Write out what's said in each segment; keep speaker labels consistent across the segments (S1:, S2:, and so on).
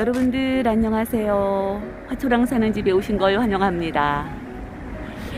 S1: 여러분들 안녕하세요. 화초랑 사는 집에 오신 걸 환영합니다.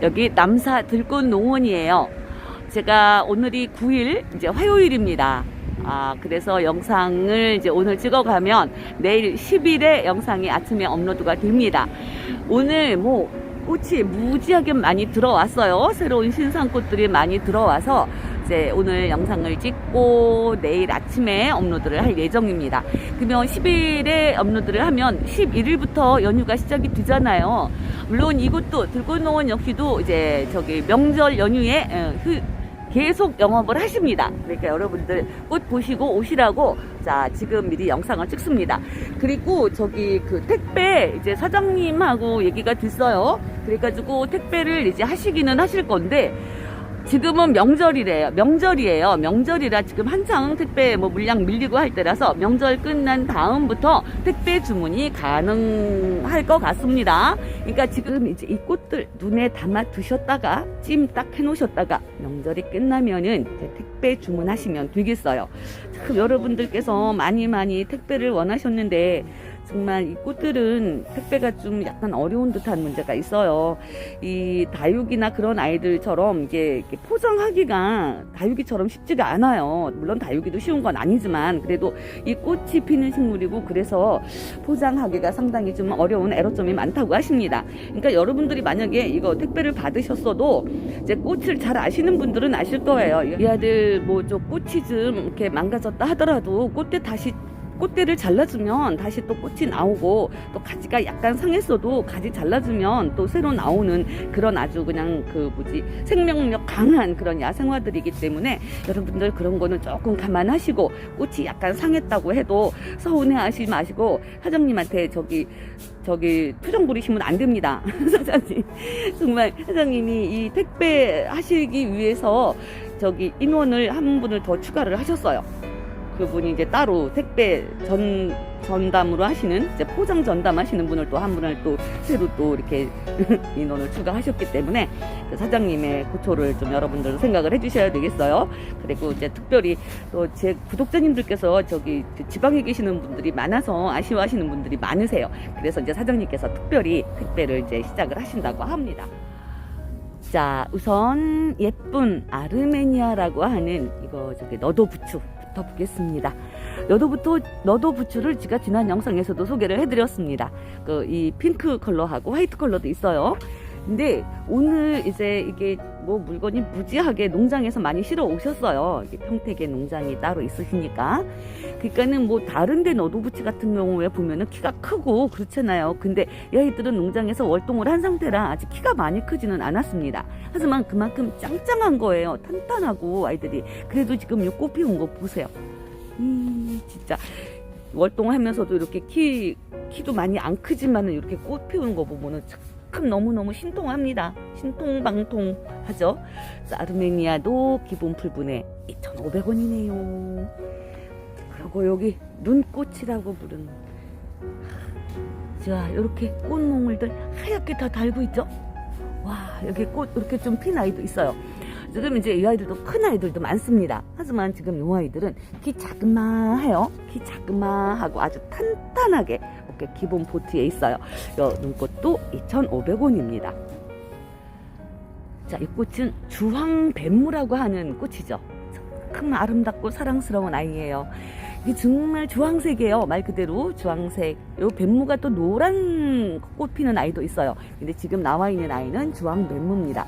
S1: 여기 남사 들꽃 농원이에요. 제가 오늘이 9일 이제 화요일입니다. 아, 그래서 영상을 이제 오늘 찍어가면 내일 10일에 영상이 아침에 업로드가 됩니다. 오늘 뭐 꽃이 무지하게 많이 들어왔어요. 새로운 신상꽃들이 많이 들어와서 이제 오늘 영상을 찍고 내일 아침에 업로드를 할 예정입니다. 그러면 10일에 업로드를 하면 11일부터 연휴가 시작이 되잖아요. 물론 이곳도 들꽃농원 역시도 이제 저기 명절 연휴에 어, 그 계속 영업을 하십니다. 그러니까 여러분들 꽃 보시고 오시라고 자 지금 미리 영상을 찍습니다. 그리고 저기 그 택배 이제 사장님하고 얘기가 됐어요. 그래가지고 택배를 이제 하시기는 하실 건데 지금은 명절이래요. 명절이에요. 명절이라 지금 한창 택배 뭐 물량 밀리고 할 때라서 명절 끝난 다음부터 택배 주문이 가능할 것 같습니다. 그러니까 지금 이제 이 꽃들 눈에 담아 두셨다가 찜 딱 해놓으셨다가 명절이 끝나면은 택배 주문하시면 되겠어요. 참 여러분들께서 많이 많이 택배를 원하셨는데 정말 이 꽃들은 택배가 좀 약간 어려운 듯한 문제가 있어요. 이 다육이나 그런 아이들처럼 이게 포장하기가 다육이처럼 쉽지가 않아요. 물론 다육이도 쉬운 건 아니지만 그래도 이 꽃이 피는 식물이고 그래서 포장하기가 상당히 좀 어려운 애로점이 많다고 하십니다. 그러니까 여러분들이 만약에 이거 택배를 받으셨어도 이제 꽃을 잘 아시는 분들은 아실 거예요. 이 아들 뭐 저 꽃이 좀 이렇게 망가졌다 하더라도 꽃대 다시 꽃대를 잘라주면 다시 또 꽃이 나오고 또 가지가 약간 상했어도 가지 잘라주면 또 새로 나오는 그런 아주 그냥 그 뭐지? 생명력 강한 그런 야생화들이기 때문에 여러분들 그런 거는 조금 감안하시고 꽃이 약간 상했다고 해도 서운해하지 마시고 사장님한테 저기 저기 표정 부리시면 안 됩니다. 사장님. 정말 사장님이 이 택배 하시기 위해서 저기 인원을 한 분을 더 추가를 하셨어요. 그분이 이제 따로 택배 전 전담으로 하시는 이제 포장 전담 하시는 분을 또 한 분을 또 새로 또 이렇게 인원을 추가하셨기 때문에 그 사장님의 고초를 좀 여러분들 생각을 해주셔야 되겠어요. 그리고 이제 특별히 또 제 구독자님들께서 저기 지방에 계시는 분들이 많아서 아쉬워하시는 분들이 많으세요. 그래서 이제 사장님께서 특별히 택배를 이제 시작을 하신다고 합니다. 자, 우선 예쁜 아르메니아라고 하는 이거 저기 너도 부추 부터 보겠습니다. 너도 부추 너도 부추를 제가 지난 영상에서도 소개를 해드렸습니다. 그 이 핑크 컬러하고 화이트 컬러도 있어요. 근데 오늘 이제 이게 뭐 물건이 무지하게 농장에서 많이 실어 오셨어요. 이게 평택에 농장이 따로 있으시니까. 그러니까는 뭐 다른데 너도부치 같은 경우에 보면은 키가 크고 그렇잖아요. 근데 이 아이들은 농장에서 월동을 한 상태라 아직 키가 많이 크지는 않았습니다. 하지만 그만큼 짱짱한 거예요. 탄탄하고 아이들이. 그래도 지금 이 꽃 피운 거 보세요. 음, 진짜 월동하면서도 이렇게 키 키도 많이 안 크지만은 이렇게 꽃 피우는 거 보면은 참 너무너무 신통합니다. 신통방통하죠. 아르메니아도 기본 풀분에 2,500원이네요. 그리고 여기 눈꽃이라고 부르는 자 이렇게 꽃몽울들 하얗게 다 달고 있죠. 와 여기 꽃 이렇게 좀 핀 아이도 있어요. 지금 이제 이 아이들도 큰 아이들도 많습니다. 하지만 지금 이 아이들은 키 자그마해요. 키 자그마하고 아주 탄탄하게 이렇게 기본 보트에 있어요. 이 눈꽃도 2,500원입니다. 자, 이 꽃은 주황뱀무라고 하는 꽃이죠. 참 아름답고 사랑스러운 아이예요. 이게 정말 주황색이에요. 말 그대로 주황색. 요 뱀무가 또 노란 꽃 피는 아이도 있어요. 근데 지금 나와 있는 아이는 주황 뱀무입니다.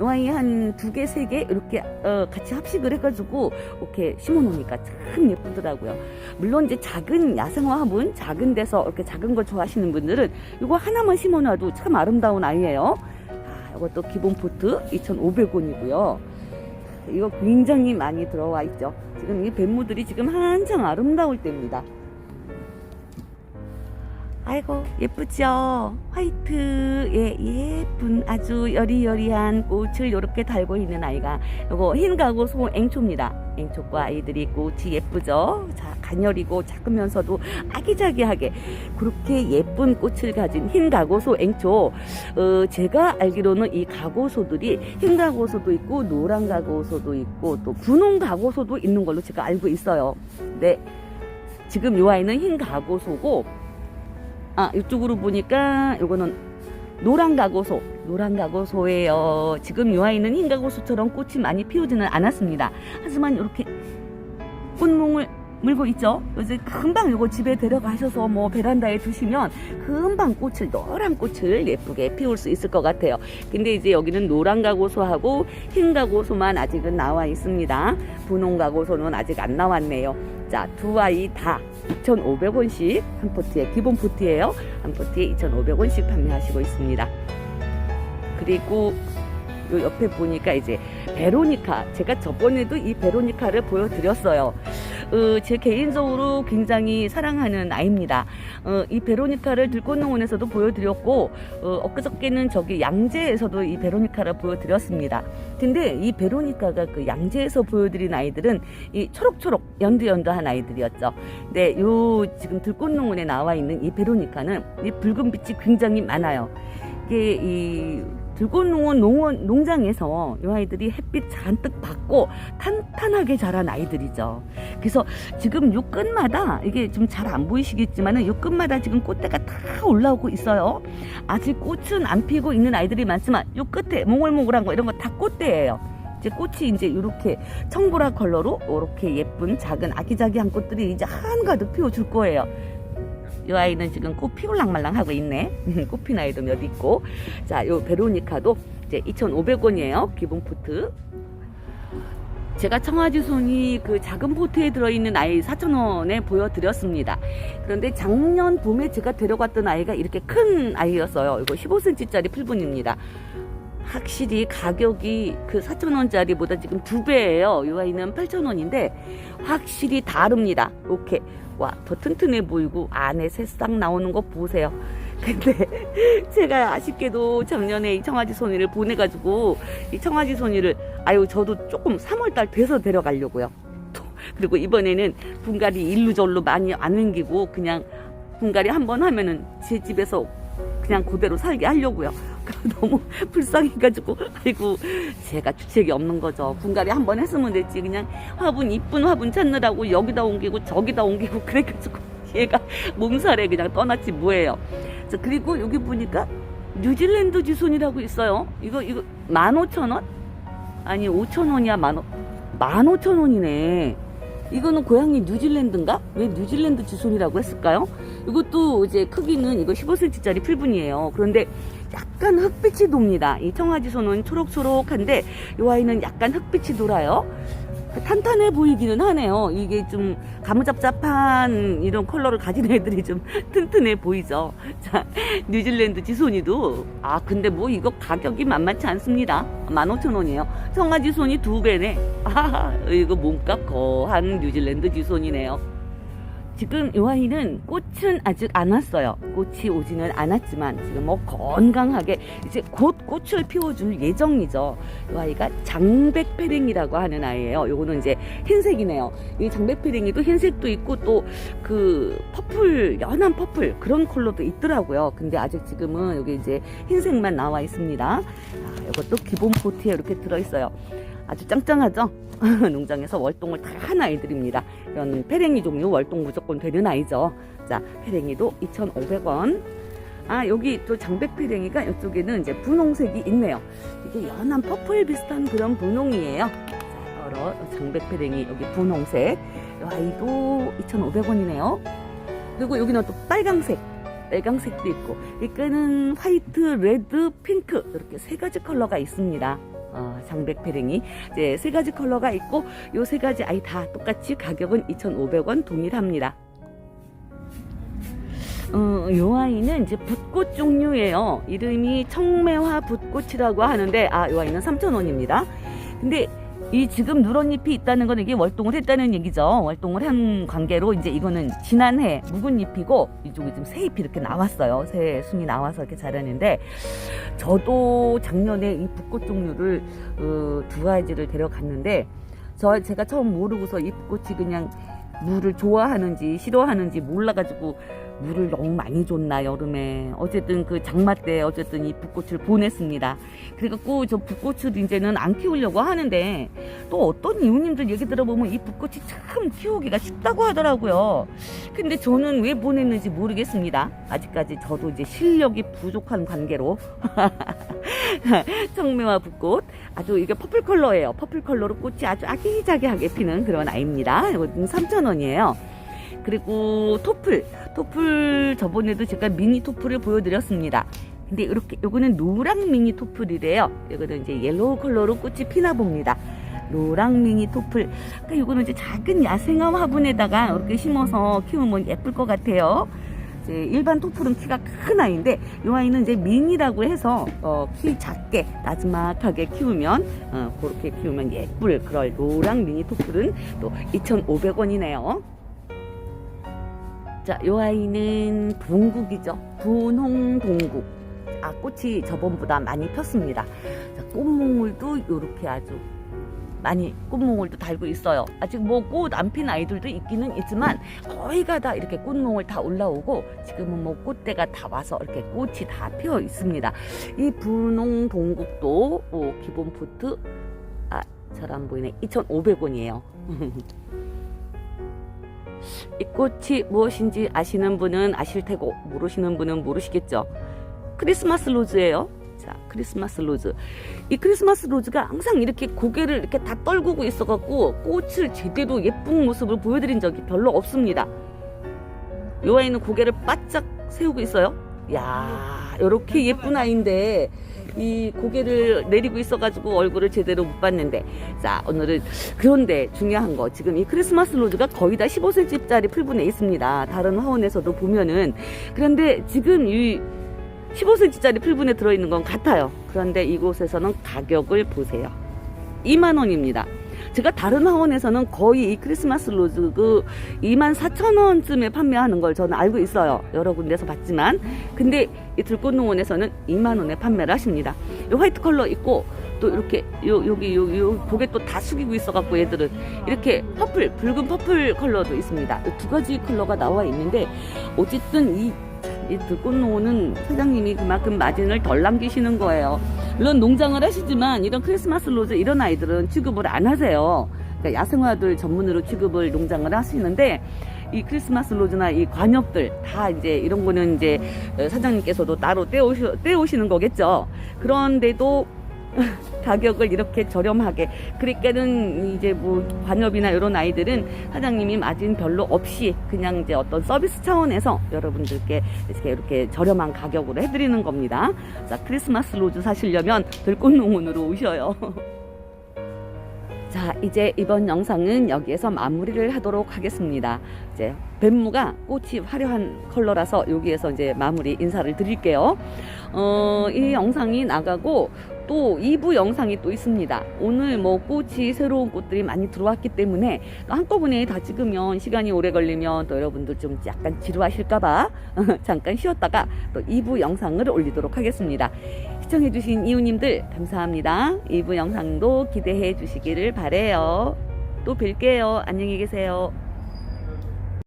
S1: 이 아이 한 두 개, 세 개 이렇게 어, 같이 합식을 해가지고 이렇게 심어놓으니까 참 예쁘더라고요. 물론 이제 작은 야생화 화분, 작은 데서 이렇게 작은 거 좋아하시는 분들은 이거 하나만 심어놔도 참 아름다운 아이예요. 아, 이것도 기본 포트 2,500원이고요. 이거 굉장히 많이 들어와 있죠. 지금 이 뱀무들이 지금 한창 아름다울 때입니다. 아이고 예쁘죠? 화이트의 예쁜 아주 여리여리한 꽃을 이렇게 달고 있는 아이가 요거 흰가고 소 앵초입니다. 앵초과 아이들이 꽃이 예쁘죠? 자 가녀리고 작으면서도 아기자기하게 그렇게 예쁜 꽃을 가진 흰 가고소 앵초. 어, 제가 알기로는 이 가고소들이 흰 가고소도 있고 노란 가고소도 있고 또 분홍 가고소도 있는 걸로 제가 알고 있어요. 네. 지금 이 아이는 흰 가고소고 아, 이쪽으로 보니까 요거는 노란 가고소, 노란 가고소예요. 지금 요 아이는 흰 가고소처럼 꽃이 많이 피우지는 않았습니다. 하지만 이렇게 꽃몽을 물고 있죠. 요새 금방 요거 집에 데려가셔서 뭐 베란다에 두시면 금방 꽃을 노란 꽃을 예쁘게 피울 수 있을 것 같아요. 근데 이제 여기는 노란 가고소하고 흰 가고소만 아직은 나와 있습니다. 분홍 가고소는 아직 안 나왔네요. 자, 두 아이 다 2,500원씩 한 포트에 기본 포트예요. 한 포트에 2,500원씩 판매하시고 있습니다. 그리고 요 옆에 보니까 이제 베로니카 제가 저번에도 이 베로니카를 보여드렸어요. 어, 제 개인적으로 굉장히 사랑하는 아이입니다. 어, 이 베로니카를 들꽃농원에서도 보여드렸고 어, 엊그저께는 저기 양재에서도 이 베로니카를 보여드렸습니다. 근데 이 베로니카가 그 양재에서 보여드린 아이들은 이 초록초록 연두연두한 아이들이었죠. 근데 요 지금 들꽃농원에 나와 있는 이 베로니카는 이 붉은 빛이 굉장히 많아요. 이게 이 들꽃농원 농원 농장에서 이 아이들이 햇빛 잔뜩 받고 탄탄하게 자란 아이들이죠. 그래서 지금 요 끝마다 이게 좀 잘 안 보이시겠지만은 요 끝마다 지금 꽃대가 다 올라오고 있어요. 아직 꽃은 안 피고 있는 아이들이 많지만 요 끝에 몽글몽글한 거 이런 거 다 꽃대예요. 이제 꽃이 이제 이렇게 청보라 컬러로 이렇게 예쁜 작은 아기자기한 꽃들이 이제 한가득 피워줄 거예요. 이 아이는 지금 꽃 피 울랑말랑 하고 있네. 꽃핀 아이도 몇 있고. 자, 요 베로니카도 이제 2,500원이에요. 기본 포트. 제가 청아지 손이 그 작은 포트에 들어있는 아이 4,000원에 보여드렸습니다. 그런데 작년 봄에 제가 데려갔던 아이가 이렇게 큰 아이였어요. 이거 15cm짜리 풀분입니다. 확실히 가격이 그 4,000원짜리보다 지금 두 배예요. 이 아이는 8,000원인데 확실히 다릅니다. 이렇게 와 더 튼튼해 보이고 안에 새싹 나오는 거 보세요. 근데 제가 아쉽게도 작년에 이 청아지 소니를 보내가지고 이 청아지 소니를 아유 저도 조금 3월달 돼서 데려가려고요. 또 그리고 이번에는 분갈이 일루절로 많이 안 옮기고 그냥 분갈이 한 번 하면은 제 집에서 그냥 그대로 살게 하려고요. 너무 불쌍해가지고 아이고 제가 주책이 없는 거죠. 분갈이 한 번 했으면 됐지 그냥 화분 이쁜 화분 찾느라고 여기다 옮기고 저기다 옮기고 그래가지고 얘가 몸살에 그냥 떠났지 뭐예요. 자 그리고 여기 보니까 뉴질랜드 지손이라고 있어요. 이거 이거 15,000원? 아니 5,000원이야 만 15,000원이네. 이거는 고향이 뉴질랜드인가? 왜 뉴질랜드 지손이라고 했을까요? 이것도 이제 크기는 이거 15cm짜리 풀분이에요. 그런데 약간 흑빛이 돕니다. 이 청아지손은 초록초록한데 이 아이는 약간 흑빛이 돌아요. 탄탄해 보이기는 하네요. 이게 좀 가무잡잡한 이런 컬러를 가진 애들이 좀 튼튼해 보이죠. 자, 뉴질랜드 지손이도 아 근데 뭐 이거 가격이 만만치 않습니다. 15,000원이에요. 청아지손이 두 배네. 아 이거 몸값 거한 뉴질랜드 지손이네요. 지금 이 아이는 꽃은 아직 안 왔어요. 꽃이 오지는 않았지만 지금 뭐 건강하게 이제 곧 꽃을 피워줄 예정이죠. 이 아이가 장백페랭이라고 하는 아이예요. 요거는 이제 흰색이네요. 이 장백페랭이도 흰색도 있고 또 그 퍼플 연한 퍼플 그런 컬러도 있더라고요. 근데 아직 지금은 여기 이제 흰색만 나와 있습니다. 아, 이것도 기본 포트에 이렇게 들어 있어요. 아주 짱짱하죠? 농장에서 월동을 다 한 아이들입니다. 이런 페랭이 종류 월동 무조건 되는 아이죠. 자, 페랭이도 2,500원. 아, 여기 또 장백 페랭이가 이쪽에는 이제 분홍색이 있네요. 이게 연한 퍼플 비슷한 그런 분홍이에요. 자, 여러 장백 페랭이 여기 분홍색. 이 아이도 2,500원이네요. 그리고 여기는 또 빨강색. 빨강색도 있고, 이거는 화이트, 레드, 핑크 이렇게 세 가지 컬러가 있습니다. 어, 장백페랭이 이제 세 가지 컬러가 있고 요 세 가지 아이 다 똑같이 가격은 2,500원 동일합니다. 어, 요 아이는 이제 붓꽃 종류예요. 이름이 청매화 붓꽃이라고 하는데 아, 요 아이는 3,000원입니다. 근데 이 지금 누런 잎이 있다는 건 이게 월동을 했다는 얘기죠. 월동을 한 관계로 이제 이거는 지난해 묵은 잎이고 이쪽에 지금 새 잎이 이렇게 나왔어요. 새 순이 나와서 이렇게 자라는데 저도 작년에 이 붓꽃 종류를 어, 두 가지를 데려갔는데 저 제가 처음 모르고서 이 붓꽃이 그냥 물을 좋아하는지 싫어하는지 몰라가지고 물을 너무 많이 줬나 여름에 어쨌든 그 장마 때 어쨌든 이 붓꽃을 보냈습니다. 그래갖고 저 붓꽃을 이제는 안 키우려고 하는데 또 어떤 이웃님들 얘기 들어보면 이 붓꽃이 참 키우기가 쉽다고 하더라고요. 근데 저는 왜 보냈는지 모르겠습니다. 아직까지 저도 이제 실력이 부족한 관계로 청매화 붓꽃 아주 이게 퍼플 컬러예요. 퍼플 컬러로 꽃이 아주 아기자기하게 피는 그런 아이입니다. 이건 3,000원이에요. 그리고 토플, 토플 저번에도 제가 미니 토플을 보여드렸습니다. 근데 이렇게 요거는 노랑 미니 토플이래요. 이거는 이제 옐로우 컬러로 꽃이 피나 봅니다. 노랑 미니 토플. 그러니까 요거는 이제 작은 야생화 화분에다가 이렇게 심어서 키우면 예쁠 것 같아요. 이제 일반 토플은 키가 큰 아이인데 이 아이는 이제 미니라고 해서 어, 키 작게 나지막하게 키우면 어, 그렇게 키우면 예쁠 그럴 노랑 미니 토플은 또 2,500원이네요. 자, 요 아이는 동국이죠. 분홍 동국. 아, 꽃이 저번보다 많이 폈습니다. 자, 꽃몽울도 요렇게 아주 많이 꽃몽울도 달고 있어요. 아직 뭐 꽃 안 핀 아이들도 있기는 있지만 거의가 다 이렇게 꽃몽울 다 올라오고 지금은 뭐 꽃대가 다 와서 이렇게 꽃이 다 피어 있습니다. 이 분홍 동국도 어, 기본 포트 아, 잘 안 보이네. 2,500원이에요. 이 꽃이 무엇인지 아시는 분은 아실 테고 모르시는 분은 모르시겠죠. 크리스마스 로즈예요. 자, 크리스마스 로즈. 이 크리스마스 로즈가 항상 이렇게 고개를 이렇게 다 떨구고 있어갖고 꽃을 제대로 예쁜 모습을 보여드린 적이 별로 없습니다. 요 아이는 고개를 바짝 세우고 있어요. 야, 이렇게 예쁜 아이인데 이 고개를 내리고 있어가지고 얼굴을 제대로 못 봤는데 자 오늘은 그런데 중요한 거 지금 이 크리스마스 로즈가 거의 다 15cm짜리 풀분에 있습니다. 다른 화원에서도 보면은. 그런데 지금 이 15cm짜리 풀분에 들어있는 건 같아요. 그런데 이곳에서는 가격을 보세요. 2만원입니다 제가 다른 화원에서는 거의 이 크리스마스 로즈 그 2만 4천 원쯤에 판매하는 걸 저는 알고 있어요. 여러 군데서 봤지만 근데 이 들꽃농원에서는 2만 원에 판매를 하십니다. 이 화이트 컬러 있고 또 이렇게 요 여기 요, 요 고개 또 다 숙이고 있어갖고 얘들은 이렇게 퍼플 붉은 퍼플 컬러도 있습니다. 이두 가지 컬러가 나와 있는데 어쨌든 이 이 들꽃농원은 사장님이 그만큼 마진을 덜 남기시는 거예요. 물론 농장을 하시지만 이런 크리스마스 로즈 이런 아이들은 취급을 안 하세요. 그러니까 야생화들 전문으로 취급을 농장을 하시는데 이 크리스마스 로즈나 이 관엽들 다 이제 이런 거는 이제 사장님께서도 따로 떼오시, 떼오시는 거겠죠. 그런데도 가격을 이렇게 저렴하게 그러니까는 이제 뭐 관엽이나 이런 아이들은 사장님이 마진 별로 없이 그냥 이제 어떤 서비스 차원에서 여러분들께 이렇게 이렇게 저렴한 가격으로 해드리는 겁니다. 자 크리스마스 로즈 사시려면 들꽃농원으로 오셔요. 자, 이제 이번 영상은 여기에서 마무리를 하도록 하겠습니다. 이제 뱀무가 꽃이 화려한 컬러라서 여기에서 이제 마무리 인사를 드릴게요. 어, 이 영상이 나가고 또 2부 영상이 또 있습니다. 오늘 뭐 꽃이 새로운 꽃들이 많이 들어왔기 때문에 또 한꺼번에 다 찍으면 시간이 오래 걸리면 또 여러분들 좀 약간 지루하실까봐 잠깐 쉬었다가 또 2부 영상을 올리도록 하겠습니다. 시청해주신 이웃님들 감사합니다. 2부 영상도 기대해 주시기를 바래요. 또 뵐게요. 안녕히 계세요.